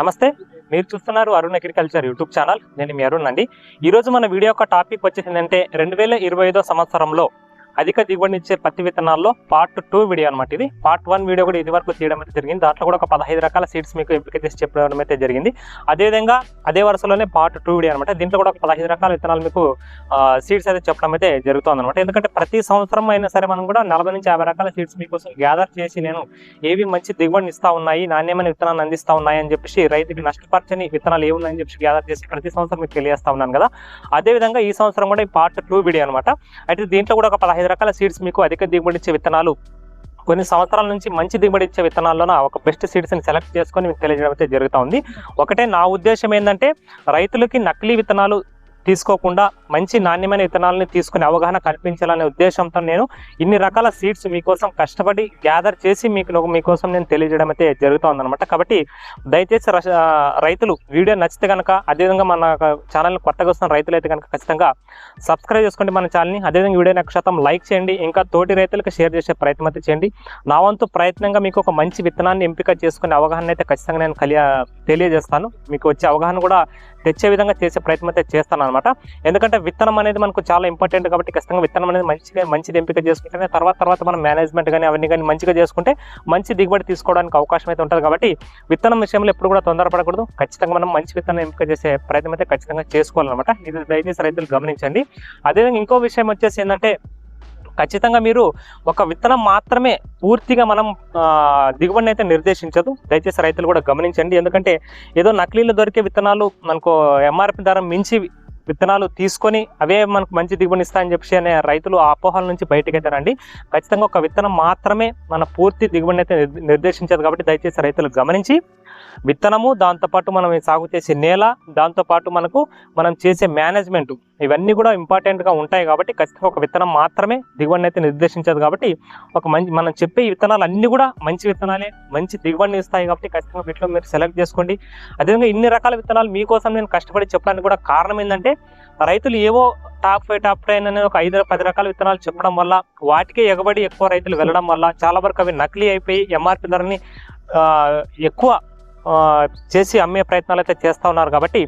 నమస్తే. మీరు చూస్తున్నారు అరుణ్ అగ్రికల్చర్ యూట్యూబ్ ఛానల్. నేను మీ అరుణ్ అండి. ఈరోజు మన వీడియో యొక్క టాపిక్ వచ్చేసి ఏంటంటే రెండు వేల ఇరవై ఐదో సంవత్సరంలో అధిక దిగుబడినిచ్చే పత్తి విత్తనాల్లో పార్ట్ టూ వీడియో అనమాట ఇది. పార్ట్ వన్ వీడియో కూడా ఇది వరకు తీయడం అయితే జరిగింది. దాంట్లో కూడా ఒక పదహైదు రకాల సీడ్స్ మీకు ఎంపిక చేసి చెప్పడం అయితే జరిగింది. అదేవిధంగా అదే వరుసలోనే పార్ట్ టూ వీడియో అనమాట దీంట్లో కూడా ఒక పదహైదు రకాల విత్తనాలు మీకు సీడ్స్ అయితే చెప్పడం అయితే జరుగుతుంది అనమాట ఎందుకంటే ప్రతి సంవత్సరం అయినా సరే మనం కూడా నలభై నుంచి యాభై రకాల సీడ్స్ మీకోసం గ్యాదర్ చేసి నేను ఏవి మంచి దిగుబడిని ఇస్తా ఉన్నాయి నాణ్యమైన విత్తనాలు అందిస్తా ఉన్నాయి అని చెప్పేసి రైతుకి నష్టపరచని విత్తనాలు ఏమున్నాయని చెప్పి గ్యాదర్ చేసి ప్రతి సంవత్సరం మీకు తెలియజేస్తా ఉన్నాను కదా. అదే విధంగా ఈ సంవత్సరం కూడా ఈ పార్ట్ టూ వీడియో అనమాట అయితే దీంట్లో కూడా ఒక పదహైదు రకాల సీడ్స్ మీకు అధిక దిగుబడి ఇచ్చే విత్తనాలు కొన్ని సంవత్సరాల నుంచి మంచి దిగుబడి ఇచ్చే విత్తనాల్లోన ఒక బెస్ట్ సీడ్స్ని సెలెక్ట్ చేసుకొని మీకు తెలియజేయడం అయితే జరుగుతూ ఉంది. ఒకటే నా ఉద్దేశం ఏంటంటే రైతులకి నకిలీ విత్తనాలు తీసుకోకుండా మంచి నాణ్యమైన విత్తనాలని తీసుకునే అవగాహన కల్పించాలనే ఉద్దేశంతో నేను ఇన్ని రకాల సీడ్స్ మీకోసం కష్టపడి గ్యాదర్ చేసి మీకు మీకోసం నేను తెలియజేయడం అయితే జరుగుతుంది అనమాట కాబట్టి దయచేసి రష- రైతులు వీడియో నచ్చితే కనుక అదేవిధంగా మన ఛానల్ కొత్తగా వస్తున్న రైతులు అయితే కనుక ఖచ్చితంగా సబ్స్క్రైబ్ చేసుకోండి మన ఛానల్ని. అదేవిధంగా వీడియో నాకు శాతం లైక్ చేయండి. ఇంకా తోటి రైతులకు షేర్ చేసే ప్రయత్నం అయితే చేయండి. నా వంతు ప్రయత్నంగా మీకు ఒక మంచి విత్తనాన్ని ఎంపిక చేసుకునే అవగాహన అయితే ఖచ్చితంగా నేను కలియ తెలియజేస్తాను. మీకు వచ్చే అవగాహన కూడా తెచ్చే విధంగా చేసే ప్రయత్నం అయితే చేస్తాను అనమాట ఎందుకంటే విత్తనం అనేది మనకు చాలా ఇంపార్టెంట్ కాబట్టి ఖచ్చితంగా విత్తనం అనేది మంచిగా మంచిది ఎంపిక చేసుకుంటేనే తర్వాత తర్వాత మనం మేనేజ్మెంట్ కానీ అవన్నీ కానీ మంచిగా చేసుకుంటే మంచి దిగుబడి తీసుకోవడానికి అవకాశం అయితే ఉంటుంది కాబట్టి విత్తనం విషయంలో ఎప్పుడు కూడా తొందరపడకూడదు. ఖచ్చితంగా మనం మంచి విత్తనం ఎంపిక చేసే ప్రయత్నం అయితే ఖచ్చితంగా చేసుకోవాలన్నమాట. ఇది దయచేసి రైతులు గమనించండి. అదేవిధంగా ఇంకో విషయం వచ్చేసి ఏంటంటే ఖచ్చితంగా మీరు ఒక విత్తనం మాత్రమే పూర్తిగా మనం దిగుబడిని అయితే నిర్దేశించదు. దయచేసి రైతులు కూడా గమనించండి. ఎందుకంటే ఏదో నకిలీలు దొరికే విత్తనాలు మనకు ఎంఆర్పి ధర మించి విత్తనాలు తీసుకొని అవే మనకు మంచి దిగుబడి ఇస్తాయని చెప్పి అనే రైతులు ఆ అపోహల నుంచి బయటకు అయితే రండి ఖచ్చితంగా ఒక విత్తనం మాత్రమే మన పూర్తి దిగుబడిని అయితే నిర్- నిర్దేశించదు కాబట్టి దయచేసి రైతులు గమనించి విత్తనము దాంతోపాటు మనం సాగు చేసే నేల దాంతోపాటు మనకు మనం చేసే మేనేజ్మెంట్ ఇవన్నీ కూడా ఇంపార్టెంట్గా ఉంటాయి కాబట్టి ఖచ్చితంగా ఒక విత్తనం మాత్రమే దిగుబడిని అయితే నిర్దేశించదు కాబట్టి ఒక మంచి మనం చెప్పే విత్తనాలు అన్నీ కూడా మంచి విత్తనాలే మంచి దిగుబడిని ఇస్తాయి కాబట్టి ఖచ్చితంగా వీటిలో మీరు సెలెక్ట్ చేసుకోండి. అదేవిధంగా ఇన్ని రకాల విత్తనాలు మీకోసం నేను కష్టపడి చెప్పడానికి కూడా కారణం ఏంటంటే రైతులు ఏవో టాప్ ఫైవ్ టాప్ టెన్ అనే ఒక ఐదు పది రకాల విత్తనాలు చెప్పడం వల్ల వాటికే ఎగబడి ఎక్కువ రైతులు వెళ్ళడం వల్ల చాలా వరకు అవి నకిలీ అయిపోయి ఎంఆర్పి ధరని ఎక్కువ చేసి అమ్మే ప్రయత్నాలు అయితే చేస్తూ ఉన్నారు కాబట్టి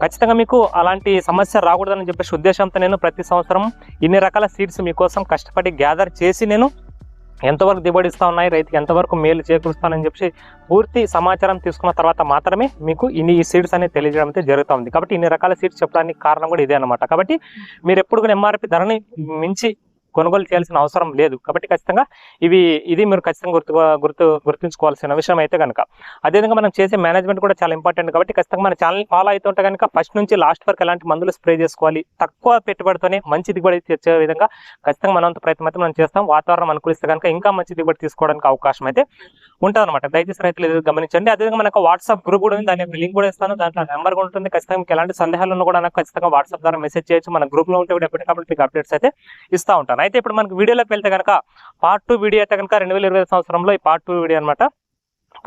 ఖచ్చితంగా మీకు అలాంటి సమస్య రాకూడదని చెప్పేసి ఉద్దేశంతో నేను ప్రతి సంవత్సరం ఇన్ని రకాల సీడ్స్ మీకోసం కష్టపడి గ్యాదర్ చేసి నేను ఎంతవరకు దిగుబడి ఇస్తా ఉన్నాయి రైతుకి ఎంతవరకు మేలు చేకూరుస్తానని చెప్పి పూర్తి సమాచారం తీసుకున్న తర్వాత మాత్రమే మీకు ఇన్ని ఈ సీడ్స్ అనేది తెలియజేయడం అయితే జరుగుతుంది. కాబట్టి ఇన్ని రకాల సీడ్స్ చెప్పడానికి కారణం కూడా ఇదే అనమాట కాబట్టి మీరు ఎప్పుడు కూడా ఎంఆర్పి ధరని మించి కొనుగోలు చేయాల్సిన అవసరం లేదు. కాబట్టి ఖచ్చితంగా ఇవి ఇది మీరు ఖచ్చితంగా గుర్తు గుర్తు గుర్తుంచుకోవాల్సిన విషయం అయితే కనుక అదేవిధంగా మనం చేసే మేనేజ్మెంట్ కూడా చాలా ఇంపార్టెంట్ కాబట్టి ఖచ్చితంగా మన ఛానల్ ఫాలో అవుతుంటే కనుక ఫస్ట్ నుంచి లాస్ట్ వరకు ఎలాంటి మందులు స్ప్రే చేసుకోవాలి తక్కువ పెట్టుబడితోనే మంచి దిగుబడి తెచ్చే విధంగా ఖచ్చితంగా మనంత ప్రయత్నం అయితే మనం చేస్తాం. వాతావరణం అనుకూలిస్తే కనుక ఇంకా మంచి దిగుబడి తీసుకోవడానికి అవకాశం అయితే ఉంటుందన్నమాట. దయచేసి రైతులు ఇది గమనించండి. అదేవిధంగా మనకు వాట్సాప్ గ్రూప్ కూడా ఉంది. దాని లింక్ కూడా ఇస్తాను. దాంట్లో నెంబర్ కూడా ఉంటుంది. ఖచ్చితంగా మీకు ఎలాంటి సందేహాలు ఉన్నా కూడా నాకు ఖచ్చితంగా వాట్సాప్ ద్వారా మెసేజ్ చేయొచ్చు. మన గ్రూప్లో ఉంటే కూడా ఎప్పటికప్పుడు మీకు అప్డేట్స్ అయితే ఇస్తా ఉంటాను. అయితే ఇప్పుడు మనకు వీడియోలోకి వెళ్తే కనుక పార్ట్ టూ వీడియో అయితే కనుక రెండు వేల ఇరవై సంవత్సరంలో ఈ పార్ట్ టూ వీడియో అనమాట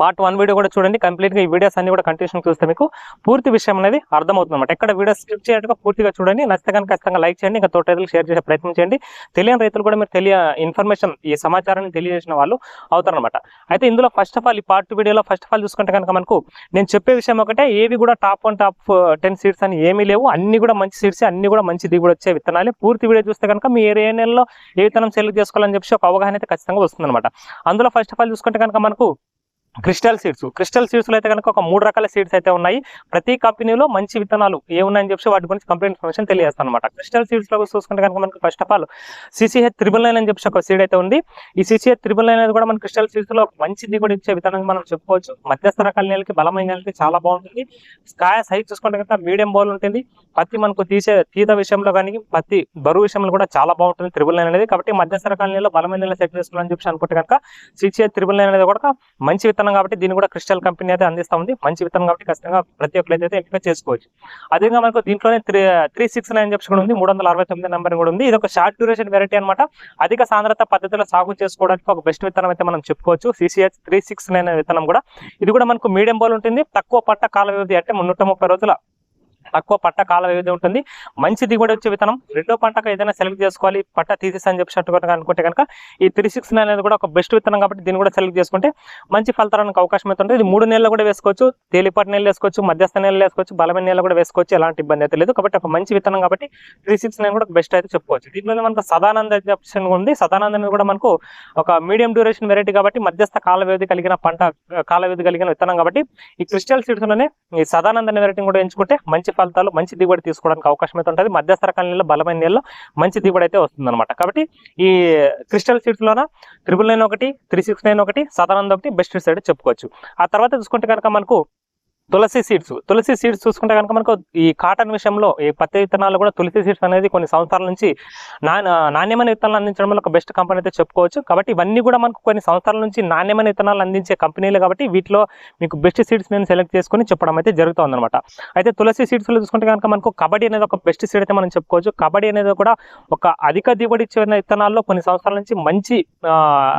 పార్ట్ వన్ వీడియో కూడా చూడండి. కంప్లీట్గా ఈ వీడియోస్ అన్ని కూడా కంటిన్యూషన్ చూస్తే మీకు పూర్తి విషయం అనేది అర్థమవుతుంది అనమాట ఎక్కడ వీడియో స్కిప్ చేయడానికి పూర్తిగా చూడండి. నచ్చితే కనుక ఖచ్చితంగా లైక్ చేయండి. ఇంకా తోట రైతులు షేర్ చేసే ప్రయత్నం చేయండి. తెలియని రైతులు కూడా మీరు తెలియ ఇన్ఫర్మేషన్ ఈ సమాచారాన్ని తెలియజేసిన వాళ్ళు అవుతారనమాట అయితే ఇందులో ఫస్ట్ ఆఫ్ ఆల్ ఈ పార్ట్ వీడియోలో ఫస్ట్ ఆఫ్ ఆల్ చూసుకుంటే కనుక మనకు నేను చెప్పే విషయం ఒకటే. ఏవి కూడా top one top ten seats అని ఏమీ లేవు. అన్ని కూడా మంచి సీట్స్ అన్ని కూడా మంచి దిగుబడి వచ్చే విత్తనాలు. పూర్తి వీడియో చూస్తే కనుక మీ ఏ నెలలో ఏ విత్తనం సెలెక్ట్ చేసుకోవాలని చెప్పి ఒక అవగాహన అయితే ఖచ్చితంగా వస్తుందన్నమాట. అందులో ఫస్ట్ ఆఫ్ ఆల్ చూసుకుంటే కనుక మనకు క్రిస్టల్ సీడ్స్. క్రిస్టల్ సీడ్స్లో అయితే కనుక ఒక మూడు రకాల సీడ్స్ అయితే ఉన్నాయి. ప్రతి కంపెనీలో మంచి విత్తనాలు ఏమున్నాయని చెప్పి వాటి గురించి కంప్లీట్ ఇన్ఫర్మేషన్ తెలియజేస్తాను అనమాట క్రిస్టల్ సీడ్స్లో చూసుకుంటే కనుక మనకు first of all CCH triple nine అని చెప్పి ఒక సీడ్ అయితే ఉంది. ఈ సిసిహెచ్ త్రిబుల్ నైన్ అనేది కూడా మన క్రిస్టల్ సీడ్స్లో మంచి దిగుబడి ఇచ్చే విత్తనం మనం చెప్పుకోవచ్చు. మధ్యస్థ రకాల నేలకి బలమైన నేలకి చాలా బాగుంటుంది. కాయ సైజ్ చూసుకుంటే కనుక మీడియం బౌల్ ఉంటుంది. పత్తి మనకు తీసే తీత విషయంలో కానీ పత్తి బరువు విషయంలో కూడా చాలా బాగుంటుంది త్రిబుల్ నైన్ అనేది. కాబట్టి మధ్యస్థ రకాల నేలలో బలమైన నేల సెట్ చేసుకోవాలని చెప్పి అనుకుంటే కనుక సిసిహెచ్ త్రిబుల్ నైన్ అనేది కూడా మంచి విత్తనం కాబట్టి దీన్ని కూడా క్రిస్టల్ కంపెనీ అయితే అందిస్తా ఉంది. మంచి విత్తనం కాబట్టి ఖచ్చితంగా ప్రతి ఒక్కరు అయితే ఎంపిక చేసుకోవచ్చు. అదేవిధంగా మనకు దీంట్లోనే త్రీ త్రీ సిక్స్ నైన్ చెప్పి కూడా ఉంది. మూడు వందల అరవై తొమ్మిది నెంబర్ కూడా ఉంది. ఇది ఒక షార్ట్ డ్యూరేషన్ వెరైటీ అనమాట అధిక సాంద్రత పద్ధతిలో సాగు చేసుకోవడానికి ఒక బెస్ట్ విత్తనం అయితే మనం చెప్పుకోవచ్చు. సిసిహెచ్ త్రీ సిక్స్ నైన్ విత్తనం కూడా. ఇది కూడా మనకు మీడియం బోల్ ఉంటుంది. తక్కువ పట్ట కాల వ్యవధి అంటే నూట ముప్పై రోజుల తక్కువ పట్ట కాల వ్యవధి ఉంటుంది. మంచి దిగుబడి వచ్చే విత్తనం రెండో పంటకు ఏదైనా సెలెక్ట్ చేసుకోవాలి పట్ట తీసేసి అని చెప్పినట్టు అనుకుంటే కనుక ఈ త్రీ సిక్స్ నైన్ అనేది కూడా ఒక బెస్ట్ విత్తనం కాబట్టి దీన్ని కూడా సెలెక్ట్ చేసుకుంటే మంచి ఫలితానికి అవకాశం అయితే ఉంటుంది. ఇది మూడు నెలలు కూడా వేసుకోవచ్చు తేలిపాటి నెలలు వేసుకోవచ్చు మధ్యస్థ నెలలు వేసుకోవచ్చు బలమైన నెలలు కూడా వేసుకోవచ్చు ఎలాంటి ఇబ్బంది అయితే లేదు. కాబట్టి ఒక మంచి విత్తనం కాబట్టి త్రీ సిక్స్ నైన్ కూడా బెస్ట్ అయితే చెప్పుకోవచ్చు. దీంట్లో మనకు సదానంద ఆప్షన్ ఉంది. సదానంద అనేది కూడా మనకు ఒక మీడియం డ్యూరేషన్ వెరైటీ కాబట్టి మధ్యస్థ కాల వ్యవధి కలిగిన పంట కాల వ్యవధి కలిగిన విత్తనం కాబట్టి ఈ క్రిస్టల్ సీడ్స్లోనే ఈ సదానంద వెరైటీ కూడా ఎంచుకుంటే మంచి ఫలితాలు మంచి దిగుబడి తీసుకోవడానికి అవకాశం అయితే ఉంటుంది. మధ్యస్థ రకాల నీళ్ళలో బలమైన నీళ్ళు మంచి దిగుబడి అయితే వస్తుందన్నమాట. కాబట్టి ఈ క్రిస్టల్ సీడ్స్ లోన త్రిబుల్ నైన్ ఒకటి త్రీ సిక్స్ నైన్ ఒకటి సదానంద ఒకటి బెస్ట్ సైడ్ చెప్పుకోవచ్చు. ఆ తర్వాత చూసుకుంటే కనుక మనకు తులసి సీడ్స్. తులసి సీడ్స్ చూసుకుంటే కనుక మనకు ఈ కాటన్ విషయంలో ఈ పత్తి విత్తనాలు కూడా తులసి సీడ్స్ అనేది కొన్ని సంవత్సరాల నుంచి నాణ్యమైన విత్తనాలు అందించడంలో ఒక బెస్ట్ కంపెనీ అయితే చెప్పుకోవచ్చు. కాబట్టి ఇవన్నీ కూడా మనకు కొన్ని సంవత్సరాల నుంచి నాణ్యమైన విత్తనాలు అందించే కంపెనీలు కాబట్టి వీటిలో మీకు బెస్ట్ సీడ్స్ నేను సెలెక్ట్ చేసుకొని చెప్పడం అయితే జరుగుతుంది అనమాట అయితే తులసి సీడ్స్లో చూసుకుంటే కనుక మనకు కబడ్డీ అనేది ఒక బెస్ట్ సీడ్ అయితే మనం చెప్పుకోవచ్చు. కబడ్డీ అనేది కూడా ఒక అధిక దిగుబడి ఇచ్చిన విత్తనాల్లో కొన్ని సంవత్సరాల నుంచి మంచి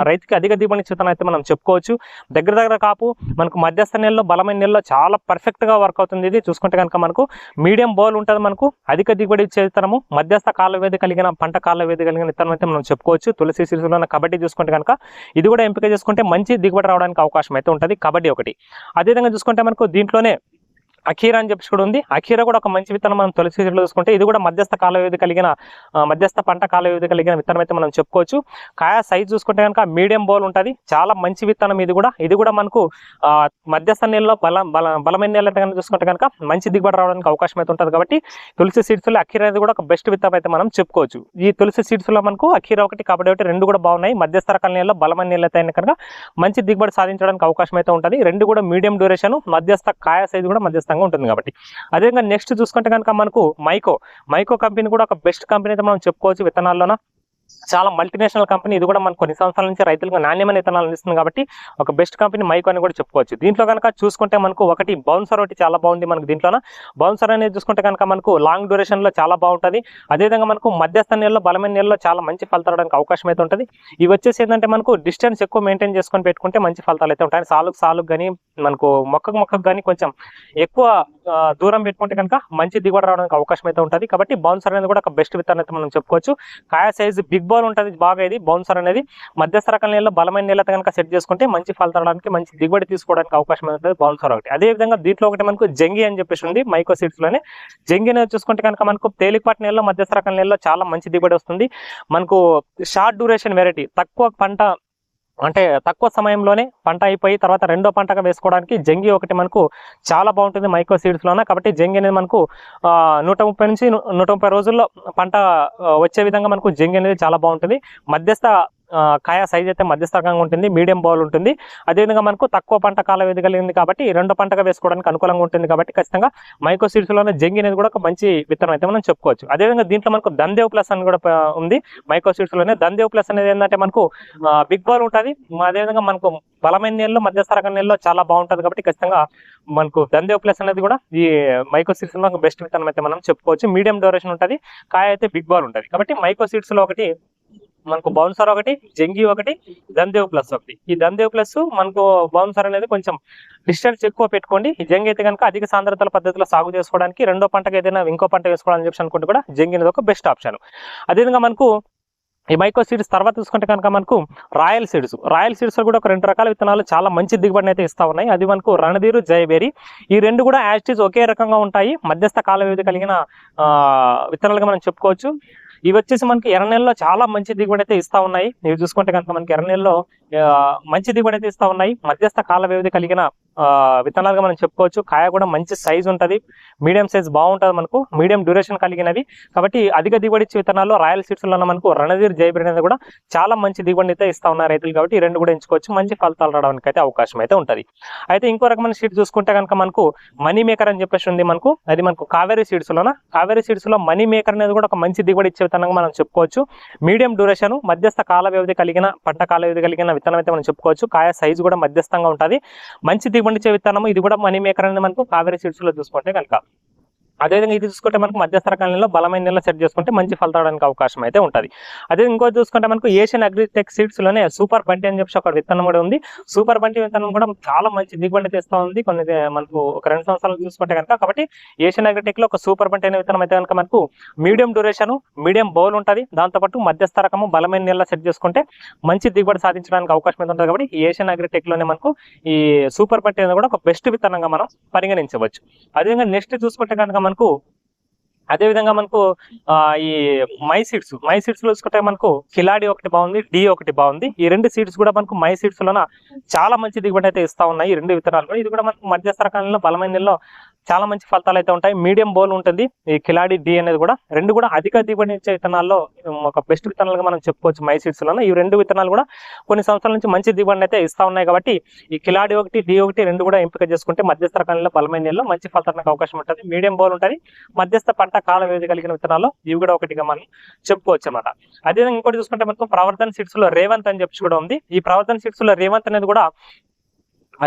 రైతుకి అధిక దిగుబడి ఇచ్చే విత్తనం అయితే మనం చెప్పుకోవచ్చు. దగ్గర దగ్గర కాపు మనకు మధ్యస్థ నెలలో బలమైన నెలలో చాలా పర్ఫెక్ట్గా వర్క్ అవుతుంది ఇది. చూసుకుంటే కనుక మనకు మీడియం బౌల్ ఉంటుంది మనకు. అధిక దిగుబడి ఇచ్చే విత్తనము మధ్యస్థ కాల వేది కలిగిన పంట కాల వేది కలిగిన విత్తనం అయితే మనం చెప్పుకోవచ్చు. తులసి సిరిసిలో ఉన్న కబడ్డీ చూసుకుంటే కనుక ఇది కూడా ఎంపిక చేసుకుంటే మంచి దిగుబడి రావడానికి అవకాశం అయితే ఉంటుంది. కబడ్డీ ఒకటి. అదేవిధంగా చూసుకుంటే మనకు దీంట్లోనే అఖీరా అని చెప్పి కూడా ఉంది. అఖీరా కూడా ఒక మంచి విత్తనం మనం తొలి సీజన్లో చూసుకుంటే ఇది కూడా మధ్యస్థ కాల వ్యవధి కలిగిన మధ్యస్థ పంట కాల వ్యవధి కలిగిన విత్తనం అయితే మనం చెప్పుకోవచ్చు. కాయ సైజ్ చూసుకుంటే కనుక మీడియం బోల్ ఉంటుంది. చాలా మంచి విత్తనం ఇది కూడా. ఇది కూడా మనకు మధ్యస్థ నీళ్ళలో బల బల బలమైన నీళ్ళ కనుక చూసుకుంటే కనుక మంచి దిగుబడి రావడానికి అవకాశం అయితే ఉంటుంది కాబట్టి తులసి సీడ్స్లో అఖీరా అనేది కూడా ఒక బెస్ట్ విత్తనం అయితే మనం చెప్పుకోవచ్చు. ఈ తులసి సీడ్స్లో మనకు అఖీరా ఒకటి కబడ్డీ ఒకటి రెండు కూడా బాగున్నాయి. మధ్యస్థ రకాల నీళ్ళలో బలమైన నీళ్ళు అయితే కనుక మంచి దిగుబడి సాధించడానికి అవకాశం అయితే ఉంటుంది. రెండు కూడా మీడియం డ్యూరేషన్ మధ్యస్థ కాయ సైజ్ కూడా మధ్యస్థంగా ఉంటుంది కాబట్టి. అదేవిధంగా నెక్స్ట్ చూసుకుంటే కనుక మనకు మైకో మైకో కంపెనీ కూడా ఒక బెస్ట్ కంపెనీ అయితే మనం చెప్పుకోవచ్చు విత్తనాల్లోన? చాలా మల్టీనేషనల్ కంపెనీ ఇది కూడా మనకు కొన్ని సంవత్సరాల నుంచి రైతులకు నాణ్యమైన ఇతనాలు అందిస్తుంది కాబట్టి ఒక బెస్ట్ కంపెనీ మైకో అని కూడా చెప్పుకోవచ్చు. దీంట్లో కనుక చూసుకుంటే మనకు ఒకటి బౌన్సర్ ఒకటి చాలా బాగుంది మనకు దీంట్లోన. బౌన్సర్ అనేది చూసుకుంటే కనుక మనకు లాంగ్ డ్యూరేషన్లో చాలా బాగుంటుంది. అదేవిధంగా మనకు మధ్యస్థ నీళ్ళలో బలమైన నీళ్ళలో చాలా మంచి ఫలితాలు రావడానికి అవకాశం అయితే ఉంటుంది. ఇవి వచ్చేసి ఏంటంటే మనకు డిస్టెన్స్ ఎక్కువ మెయింటైన్ చేసుకొని పెట్టుకుంటే మంచి ఫలితాలు అయితే ఉంటాయి. సాలుకు సాలుకు కానీ మనకు మొక్కకు మొక్కకు కానీ కొంచెం ఎక్కువ దూరం పెట్టుకుంటే కనుక మంచి దిగుబడి రావడానికి అవకాశం అయితే ఉంటుంది. కాబట్టి బౌన్సర్ అనేది కూడా ఒక బెస్ట్ విత్తనం అయితే మనం చెప్పుకోవచ్చు. కాయ సైజ్ బిగ్ బాల్ ఉంటుంది బాగా ఇది బౌన్సర్ అనేది. మధ్యస్థ రకం నీళ్ళలో బలమైన నీళ్ళతో కనుక సెట్ చేసుకుంటే మంచి ఫలితడానికి మంచి దిగుబడి తీసుకోవడానికి అవకాశం ఉంటుంది బౌన్సర్ ఒకటి. అదే విధంగా దీంట్లో ఒకటి మనకు జంగి అని చెప్పేసి ఉంది మైకో సీడ్స్లోనే జంగి అనేది చూసుకుంటే కనుక మనకు తేలికపాటి నీళ్ళలో మధ్యస్థ రకం నీళ్ళలో చాలా మంచి దిగుబడి వస్తుంది. మనకు షార్ట్ డ్యూరేషన్ వెరైటీ తక్కువ పంట అంటే తక్కువ సమయంలోనే పంట అయిపోయి తర్వాత రెండో పంటగా వేసుకోవడానికి జంగి ఒకటి మనకు చాలా బాగుంటుంది మైక్రో సీడ్స్లోన కాబట్టి జంగి అనేది మనకు నూట ముప్పై నుంచి నూట ముప్పై రోజుల్లో పంట వచ్చే విధంగా మనకు జంగి అనేది చాలా బాగుంటుంది. మధ్యస్థ కాయ సైజ్ అయితే మధ్యస్థకంగా ఉంటుంది మీడియం బౌల్ ఉంటుంది. అదేవిధంగా మనకు తక్కువ పంట కాల వ్యవధి కలిగింది కాబట్టి రెండు పంటగా వేసుకోవడానికి అనుకూలంగా ఉంటుంది కాబట్టి ఖచ్చితంగా మైక్రో సీడ్స్ జంగి అనేది కూడా ఒక మంచి విత్తనం అయితే మనం చెప్పుకోవచ్చు. అదేవిధంగా దీంట్లో మనకు దందేవ్ ప్లస్ అని కూడా ఉంది. మైక్రో సీడ్స్లోనే దందేవ్ ప్లస్ అనేది ఏంటంటే మనకు బిగ్ బాల్ ఉంటుంది. అదేవిధంగా మనకు బలమైన నీళ్ళు మధ్యస్థ రకం నీళ్ళు చాలా బాగుంటుంది కాబట్టి ఖచ్చితంగా మనకు దందేవ్ ప్లస్ అనేది కూడా ఈ మైక్రో సీడ్స్ బెస్ట్ విత్తనం అయితే మనం చెప్పుకోవచ్చు. మీడియం డ్యూరేషన్ ఉంటుంది. కాయ అయితే బిగ్ బాల్ ఉంటుంది. కాబట్టి మైక్రో సీడ్స్లో ఒకటి మనకు బౌన్సర్ ఒకటి జంగి ఒకటి దందేవ్ ప్లస్ ఒకటి. ఈ దందేవ్ ప్లస్ మనకు బౌన్సర్ అనేది కొంచెం డిస్టెన్స్ ఎక్కువ పెట్టుకోండి. ఈ జంగి అయితే కనుక అధిక సాంద్రతల పద్ధతిలో సాగు చేసుకోవడానికి రెండో పంటకు ఏదైనా ఇంకో పంట వేసుకోవాలని చెప్పి అనుకుంటే కూడా జంగి అనేది ఒక బెస్ట్ ఆప్షన్ అదేవిధంగా మనకు ఈ మైక్రో సీడ్స్ తర్వాత చూసుకుంటే కనుక మనకు రాయల్ సీడ్స్ రాయల్ సీడ్స్ కూడా ఒక రెండు రకాల విత్తనాలు చాలా మంచి దిగుబడిని అయితే ఇస్తా ఉన్నాయి. అది మనకు రణధీరు జయబేరి ఈ రెండు కూడా యాస్టీస్ ఒకే రకంగా ఉంటాయి. మధ్యస్థ కాల వ్యవధి కలిగిన విత్తనాలుగా మనం చెప్పుకోవచ్చు. ఇవి వచ్చేసి మనకి ఎర్ర నెలలో చాలా మంచి దిగుబడి అయితే ఇస్తా ఉన్నాయి. ఇవి చూసుకుంటే కనుక మనకి ఎర్ర నెలలో మంచి దిగుబడి అయితే ఇస్తా ఉన్నాయి. మధ్యస్థ కాల వ్యవధి కలిగిన విత్తనాలుగా మనం చెప్పుకోవచ్చు. కాయ కూడా మంచి సైజ్ ఉంటది. మీడియం సైజ్ బాగుంటది మనకు. మీడియం డ్యూరేషన్ కలిగినవి కాబట్టి అధిక దిగుబడి ఇచ్చే విత్తనాల్లో రాయల్ సీడ్స్లో మనకు రణధీర్ జైబిరి అనేది కూడా చాలా మంచి దిగుబడి అయితే ఇస్తా ఉన్నారు రైతులు. కాబట్టి ఈ రెండు కూడా ఎంచుకోవచ్చు. మంచి ఫలితాలు రావడానికి అయితే అవకాశం అయితే ఉంటది. అయితే ఇంకో రకమైన సీడ్ చూసుకుంటే కనుక మనకు మనీ మేకర్ అని చెప్పేసి ఉంది మనకు. అది మనకు కావేరీ సీడ్స్ లోన? కావేరీ సీడ్స్లో మనీ మేకర్ అనేది కూడా ఒక మంచి దిగుబడి ఇచ్చే విత్తనంగా మనం చెప్పుకోవచ్చు. మీడియం డ్యూరేషన్ మధ్యస్థ కాల వ్యవధి కలిగిన పంట కాల వ్యవధి కలిగిన విత్తనం అయితే మనం చెప్పుకోవచ్చు. కాయ సైజు కూడా మధ్యస్థంగా ఉంటుంది. మంచి దిగుబడి ఇచ్చే ఇది కూడా మనీ మేకర్ అనేది మనకు కావేరీ సీడ్స్లో చూసుకుంటే కనుక. అదేవిధంగా ఇది చూసుకుంటే మనకు మధ్యస్థర కాలంలో బలమైన నెల సెట్ చేసుకుంటే మంచి ఫలితాడానికి అవకాశం అయితే ఉంటుంది. అదే ఇంకోటి చూసుకుంటే మనకు ఏషియన్ అగ్రిటెక్ సీడ్స్లోనే సూపర్ బంటి అని చెప్పి ఒక విత్తనం కూడా ఉంది. సూపర్ బంటి విత్తనం కూడా చాలా మంచి దిగుబడి తెస్తా ఉంది. కొన్ని మనకు ఒక రెండు సంవత్సరాలు చూసుకుంటే కనుక కాబట్టి ఏషియన్ అగ్రిటెక్లో ఒక సూపర్ బంటి అనే విత్తనం అయితే కనుక మనకు మీడియం డ్యూరేషన్ మీడియం బౌల్ ఉంటుంది. దాంతోపాటు మధ్యస్థ రకము బలమైన నెల సెట్ చేసుకుంటే మంచి దిగుబడి సాధించడానికి అవకాశం అయితే ఉంటుంది కాబట్టి ఏషియన్ అగ్రిటెక్లోనే మనకు ఈ సూపర్ బంటి అనేది కూడా ఒక బెస్ట్ విత్తనంగా మనం పరిగణించవచ్చు. అదేవిధంగా నెక్స్ట్ చూసుకుంటే కనుక మనకు అదే విధంగా మనకు ఈ మై సీడ్స్ మై సీడ్స్లో చూసుకుంటే మనకు కిలాడి ఒకటి బాగుంది డి ఒకటి బాగుంది. ఈ రెండు సీడ్స్ కూడా మనకు మై సీడ్స్ లోన చాలా మంచి దిగుబడి అయితే ఇస్తా ఉన్నాయి. ఈ రెండు విత్తనాలు కూడా. ఇది కూడా మనకు మధ్యస్థ రకాలలో బలమైన నెలలో చాలా మంచి ఫలితాలు అయితే ఉంటాయి. మీడియం బోల్ ఉంటుంది. ఈ కిలాడి డి అనేది కూడా రెండు కూడా అధిక దిగుబడి ఇచ్చే విత్తనాల్లో ఒక బెస్ట్ విత్తనాలుగా మనం చెప్పుకోవచ్చు మై సీడ్స్ లోన. ఈ రెండు విత్తనాలు కూడా కొన్ని సంవత్సరాల నుంచి మంచి దిగుబడిని అయితే ఇస్తా ఉన్నాయి కాబట్టి ఈ కిలాడి ఒకటి డి ఒకటి రెండు కూడా ఎంపిక చేసుకుంటే మధ్యస్థ రకాలలో బలమైన నెలలో మంచి ఫలితానికి అవకాశం ఉంటుంది. మీడియం బోల్ ఉంటుంది. మధ్యస్థ పంట కాల వ్యవధి కలిగిన విత్తనాల్లో ఇవి కూడా ఒకటిగా మనం చెప్పుకోవచ్చు అనమాట అదేవిధంగా ఇంకోటి చూసుకుంటే మనకు ప్రవర్తన సీట్స్లో రేవంత్ అని చెప్పి కూడా ఉంది. ఈ ప్రవర్తన సీట్స్లో రేవంత్ అనేది కూడా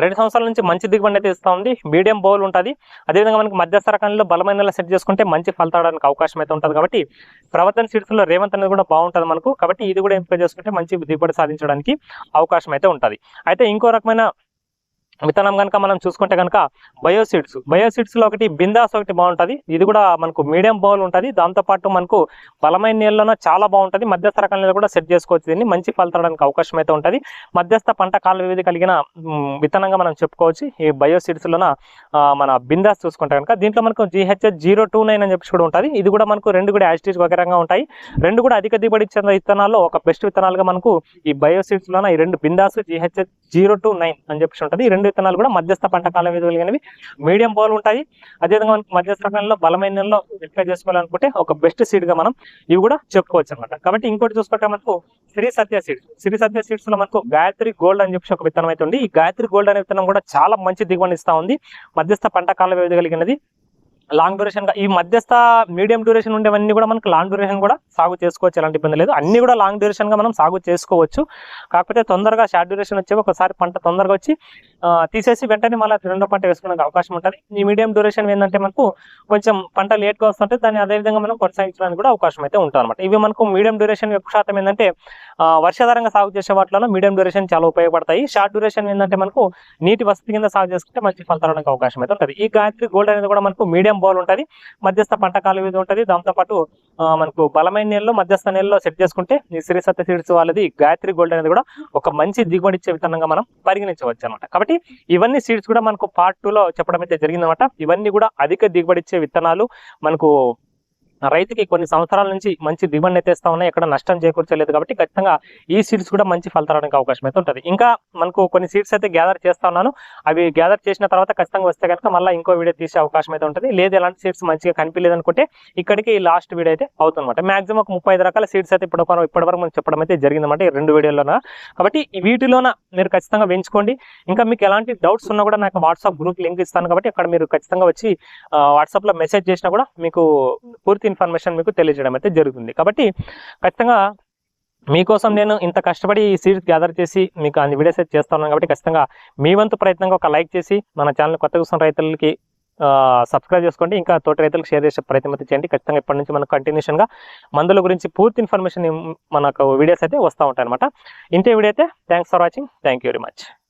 రెండు సంవత్సరాల నుంచి మంచి దిగుబడి అయితే ఇస్తూ ఉంది. మీడియం బౌల్ ఉంటుంది. అదేవిధంగా మనకి మధ్యస్థ రకంలో బలమైన సెట్ చేసుకుంటే మంచి ఫలితాడడానికి అవకాశం అయితే ఉంటుంది కాబట్టి ప్రవర్తన సిడ్స్లో రేవంత్ అనేది కూడా బాగుంటుంది మనకు. కాబట్టి ఇది కూడా ఎంపిక చేసుకుంటే మంచి దిగుబడి సాధించడానికి అవకాశం అయితే ఉంటుంది. అయితే ఇంకో రకమైన విత్తనం కనుక మనం చూసుకుంటే కనుక బయోసిడ్స్ బయోసిడ్స్లో ఒకటి బిందాస్ ఒకటి బాగుంటుంది. ఇది కూడా మనకు మీడియం బౌల్ ఉంటుంది. దాంతో పాటు మనకు బలమైన నీళ్ళలోన చాలా బాగుంటుంది. మధ్యస్థ రకాలలో కూడా సెట్ చేసుకోవచ్చు. దీన్ని మంచి ఫలితడానికి అవకాశం అయితే ఉంటుంది. మధ్యస్థ పంట కాల వ్యవధి కలిగిన విత్తనంగా మనం చెప్పుకోవచ్చు. ఈ బయోసీడ్స్ లోన మన బిందాస్ చూసుకుంటే కనుక దీంట్లో మనకు జిహెచ్ఎస్ జీరో టూ నైన్ అని చెప్పి కూడా ఉంటుంది. ఇది కూడా మనకు రెండు కూడా యాస్టేజ్ వగరంగా ఉంటాయి. రెండు కూడా అధిక దిగుబడి ఇచ్చిన విత్తనాల్లో ఒక బెస్ట్ విత్తనాలుగా మనకు ఈ బయోసీడ్స్ లోన ఈ రెండు Bindaas GHS zero two nine అని చెప్పి ఉంటుంది. ఈ రెండు విత్తనాలు కూడా మధ్యస్థ పంట కాలం వ్యవధి కలిగినవి మీడియం పోలు ఉంటాయి. అదేవిధంగా మనకి మధ్యస్థ కాలంలో బలమైన నెలలో ఎంపిక చేసుకోవాలనుకుంటే ఒక బెస్ట్ సీడ్గా మనం ఇవి కూడా చెప్పుకోవచ్చు అనమాట కాబట్టి ఇంకోటి చూసుకుంటే మనకు శ్రీ సత్య సీడ్స్ శ్రీ సత్య సీడ్స్లో మనకు గాయత్రి గోల్డ్ అని చెప్పి ఒక విత్తనం అయితే ఉంది. ఈ గాయత్రి గోల్డ్ అనే విత్తనం కూడా చాలా మంచి దిగుబడి ఇస్తా ఉంది. మధ్యస్థ పంట కాలం వ్యవధి కలిగినది. లాంగ్ డ్యూరేషన్ ఈ మధ్యస్థ మీడియం డ్యూరేషన్ ఉండేవన్నీ కూడా మనకు లాంగ్ డ్యూరేషన్ కూడా సాగు చేసుకోవచ్చు. ఎలాంటి ఇబ్బంది లేదు. అన్ని కూడా లాంగ్ డ్యూరేషన్గా మనం సాగు చేసుకోవచ్చు. కాకపోతే తొందరగా షార్ట్ డ్యూరేషన్ వచ్చే ఒకసారి పంట తొందరగా వచ్చి తీసేసి వెంటనే మళ్ళీ రెండో పంట వేసుకోవడానికి అవకాశం ఉంటుంది. ఈ మీడియం డ్యూరేషన్ ఏంటంటే మనకు కొంచెం పంట లేట్గా వస్తుంటే దాన్ని అదే విధంగా మనం కొనసాగించడానికి కూడా అవకాశం అయితే ఉంటుంది అనమాట ఇవి మనకు మీడియం డ్యూరేషన్ ఎక్కువ శాతం ఏంటంటే వర్షాధారంగా సాగు చేసే వాటిలో మీడియం డ్యూరేషన్ చాలా ఉపయోగపడతాయి. షార్ట్ డ్యూరేషన్ ఏంటంటే మనకు నీటి వసతి కింద సాగు చేసుకుంటే మంచి ఫలితాలకు అవకాశం అయితే ఉంటుంది. ఈ గాయత్రి గోల్డ్ అనేది కూడా మనకు మీడియం బౌల్ ఉంటుంది. మధ్యస్థ పంట కాలు ఇది ఉంటుంది. దాంతోపాటు మనకు బలమైన నీళ్ళలో మధ్యస్థ నీళ్ళలో సెట్ చేసుకుంటే ఈ శ్రీ సత్య సీడ్స్ వాళ్ళది గాయత్రి గోల్డ్ అనేది కూడా ఒక మంచి దిగుబడి ఇచ్చే విత్తనంగా మనం పరిగణించవచ్చు అనమాట కాబట్టి ఇవన్నీ సీడ్స్ కూడా మనకు పార్ట్ టూలో చెప్పడం అయితే జరిగిందన్నమాట. ఇవన్నీ కూడా అధిక దిగుబడి ఇచ్చే విత్తనాలు మనకు రైతుకి కొన్ని సంవత్సరాల నుంచి మంచి దిగుబడి ఎత్తేస్తా ఉన్నాయి. ఎక్కడ నష్టం చేకూర్చలేదు కాబట్టి ఖచ్చితంగా ఈ సీడ్స్ కూడా మంచి ఫలితానికి అవకాశం అయితే ఉంటుంది. ఇంకా మనకు కొన్ని సీడ్స్ అయితే గ్యాదర్ చేస్తా ఉన్నాను. అవి గ్యాదర్ చేసిన తర్వాత ఖచ్చితంగా వస్తే కనుక మళ్ళీ ఇంకో వీడియో తీసే అవకాశం అయితే ఉంటుంది. లేదు ఎలాంటి సీడ్స్ మంచిగా కనిపించలేదు అనుకుంటే ఇక్కడికి లాస్ట్ వీడియో అయితే అవుతుందన్నమాట. మాక్సిమం ఒక ముప్పై రకాల సీడ్స్ అయితే ఇప్పుడు ఇప్పటి వరకు మనం చెప్పడం అయితే జరిగిందన్నమాట ఈ రెండు వీడియోలోన. కాబట్టి వీటిలోన మీరు ఖచ్చితంగా పెంచుకోండి ఇంకా మీకు ఎలాంటి డౌట్స్ ఉన్నా కూడా నాకు వాట్సాప్ గ్రూప్ లింక్ ఇస్తాను కాబట్టి అక్కడ మీరు ఖచ్చితంగా వచ్చి వాట్సాప్లో మెసేజ్ చేసినా కూడా మీకు పూర్తి ఇన్ఫర్మేషన్ మీకు తెలియజేయడం అయితే జరుగుతుంది. కాబట్టి ఖచ్చితంగా మీకోసం నేను ఇంత కష్టపడి ఈ సీడ్స్ గ్యాదర్ చేసి మీకు అన్ని వీడియోస్ అయితే చేస్తున్నాను కాబట్టి ఖచ్చితంగా మీ వంతు ప్రయత్నంగా ఒక లైక్ చేసి మన ఛానల్ కొత్త కోసం రైతులకి సబ్స్క్రైబ్ చేసుకోండి. ఇంకా తోటి రైతులకు షేర్ చేసే ప్రయత్నం అయితే చేయండి. ఖచ్చితంగా ఇప్పటి నుంచి మనకు కంటిన్యూషన్గా మందుల గురించి పూర్తి ఇన్ఫర్మేషన్ మనకు వీడియోస్ అయితే వస్తూ ఉంటాయి అనమాట ఇంతే వీడియో అయితే. Thanks for watching thank you very much